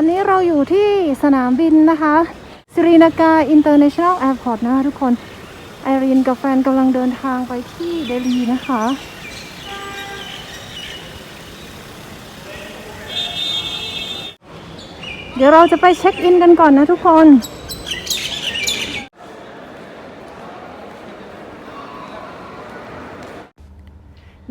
อนนี้เราอยู่ที่สนามบินนะคะสิรินากาอินเตอร์เนชั่นแนลแอร์พอร์ตนะคะทุกคนไอรีนกับแฟนกำลังเดินทางไปที่เดลีนะคะเดี๋ยวเราจะไปเช็คอินกันก่อนนะทุกคน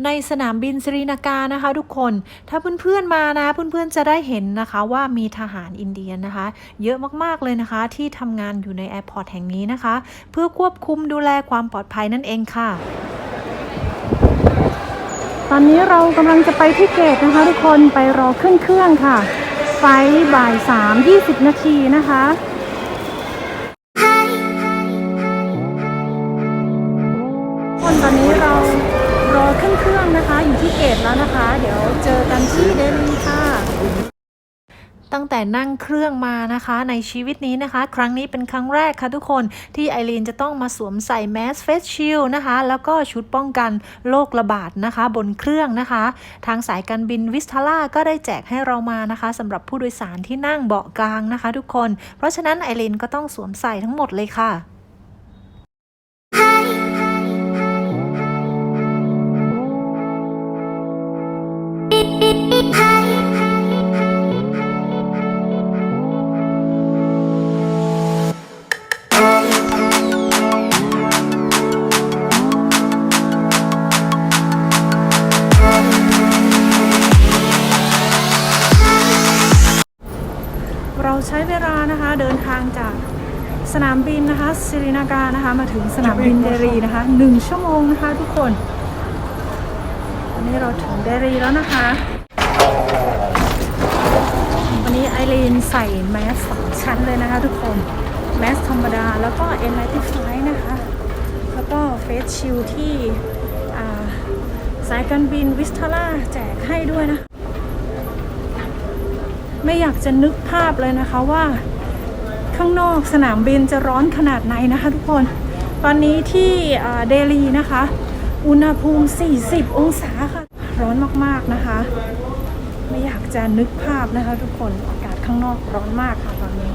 ในสนามบินสิรินากานะคะ ทุกคน ถ้าเพื่อนๆมานะ เพื่อนๆจะได้เห็นนะคะว่ามีทหารอินเดียนะคะ เยอะมากๆเลยนะคะ ที่ทำงานอยู่ในแอร์พอร์ตแห่งนี้นะคะ เพื่อควบคุมดูแลความปลอดภัยนั่นเองค่ะ ตอนนี้เรากำลังจะไปที่เกตนะคะ ทุกคนไปรอขึ้นเครื่องค่ะ ไฟบ่ายสามยี่สิบนาทีนะคะคนตอนนี้เรา นเครื่องนะคะ อยู่ที่เกตแล้วนะคะ เดี๋ยวเจอกันที่เดลีค่ะตั้งแต่นั่งเครื่องมานะคะ ในชีวิตนี้นะคะ ครั้งนี้เป็นครั้งแรกค่ะทุกคนที่ไอรีนจะต้องมาสวมใส่แมสเฟสชิลนะคะ แล้วก็ชุดป้องกันโรคระบาดนะคะ บนเครื่องนะคะ ทางสายการบินวิสทาร่าก็ได้แจกให้เรามานะคะสำหรับผู้โดยสารที่นั่งเบาะกลางนะคะ ทุกคน เพราะฉะนั้นไอรีนก็ต้องสวมใส่ทั้งหมดเลยค่ะ ใช้เวลานะคะเดินทางจากสนามบินนะคะสิรินากานะคะมาถึงสนามบินเดลีนะคะหนึ่งชั่วโมงนะคะทุกคนวันนี้เราถึงเดลีแล้วนะคะ วันนี้ไอรีนใส่แมสสองชั้นเลยนะคะทุกคน แมสธรรมดาแล้วก็ N95 นะคะ แล้วก็เฟสชิลที่สายการบินวิสทาร่าแจกให้ด้วยนะ ไม่อยากจะนึกภาพเลยนะคะว่า ข้างนอกสนามบินจะร้อนขนาดไหนนะคะทุกคน ตอนนี้ที่เดลีนะคะ อุณหภูมิ 40 องศาค่ะ ร้อนมากๆนะคะ ไม่อยากจะนึกภาพนะคะทุกคน อากาศข้างนอกร้อนมากค่ะตอนนี้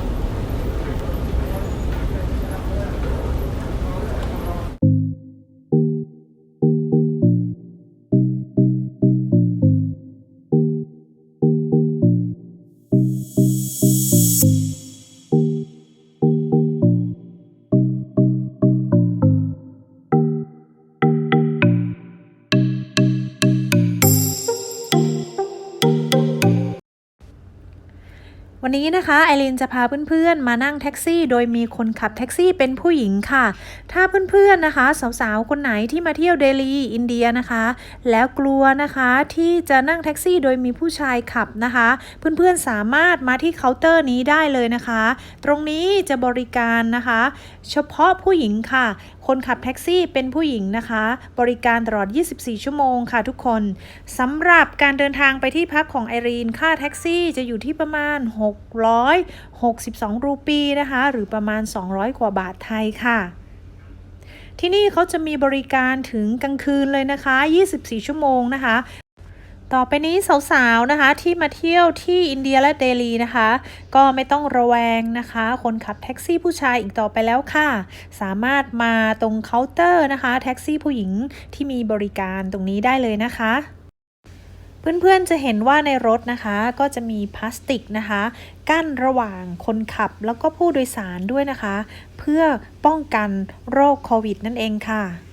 นี้นะคะไอรีนจะพาเพื่อนๆ มานั่งแท็กซี่ โดยมีคนขับแท็กซี่เป็นผู้หญิงค่ะ ถ้าเพื่อนๆนะคะสาวๆคนไหนที่มาเที่ยวเดลีอินเดียนะคะ แล้วกลัวนะคะที่จะนั่งแท็กซี่โดยมีผู้ชายขับนะคะ เพื่อนๆสามารถมาที่เคาน์เตอร์นี้ได้เลยนะคะ ตรงนี้จะบริการนะคะ เฉพาะผู้หญิงค่ะ คนขับแท็กซี่เป็นผู้หญิงนะคะ บริการตลอด 24 ชั่วโมงค่ะทุกคนสำหรับการเดินทางไปที่พักของไอรีนค่าแท็กซี่จะอยู่ที่ประมาณ662 รูปีนะคะ หรือประมาณ 200 กว่าบาทไทยค่ะ ที่นี่เขาจะมีบริการถึงกลางคืนเลยนะคะ 24 ชั่วโมงนะคะ ต่อไปนี้สาวๆนะคะที่มาเที่ยวที่อินเดียและเดลีนะคะ ก็ไม่ต้องระแวงนะคะ คนขับแท็กซี่ผู้ชายอีกต่อไปแล้วค่ะ สามารถมาตรงเคาน์เตอร์นะคะ แท็กซี่ผู้หญิงที่มีบริการตรงนี้ได้เลยนะคะ เพื่อนๆจะเห็นว่าในรถนะคะก็จะมีพลาสติกนะคะ กั้นระหว่างคนขับแล้วก็ผู้โดยสารด้วยนะคะ เพื่อป้องกันโรคโควิดนั่นเองค่ะ「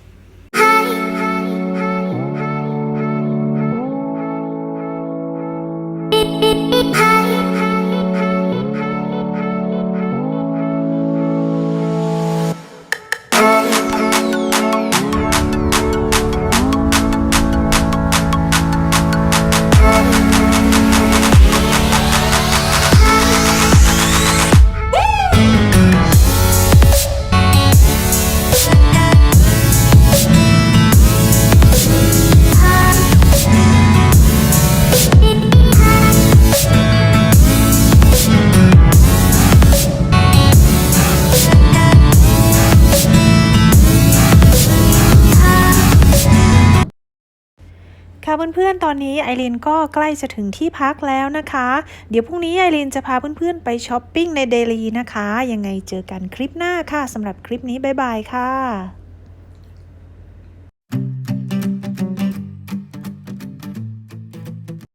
ค่ะเพื่อนๆ ตอนนี้ไอรินก็ใกล้จะถึงที่พักแล้วนะคะ เดี๋ยวพรุ่งนี้ไอรินจะพาเพื่อนๆ ไปช้อปปิ้งในเดลีนะคะ ยังไงเจอกันคลิปหน้าค่ะสำหรับคลิปนี้บ๊ายบายค่ะ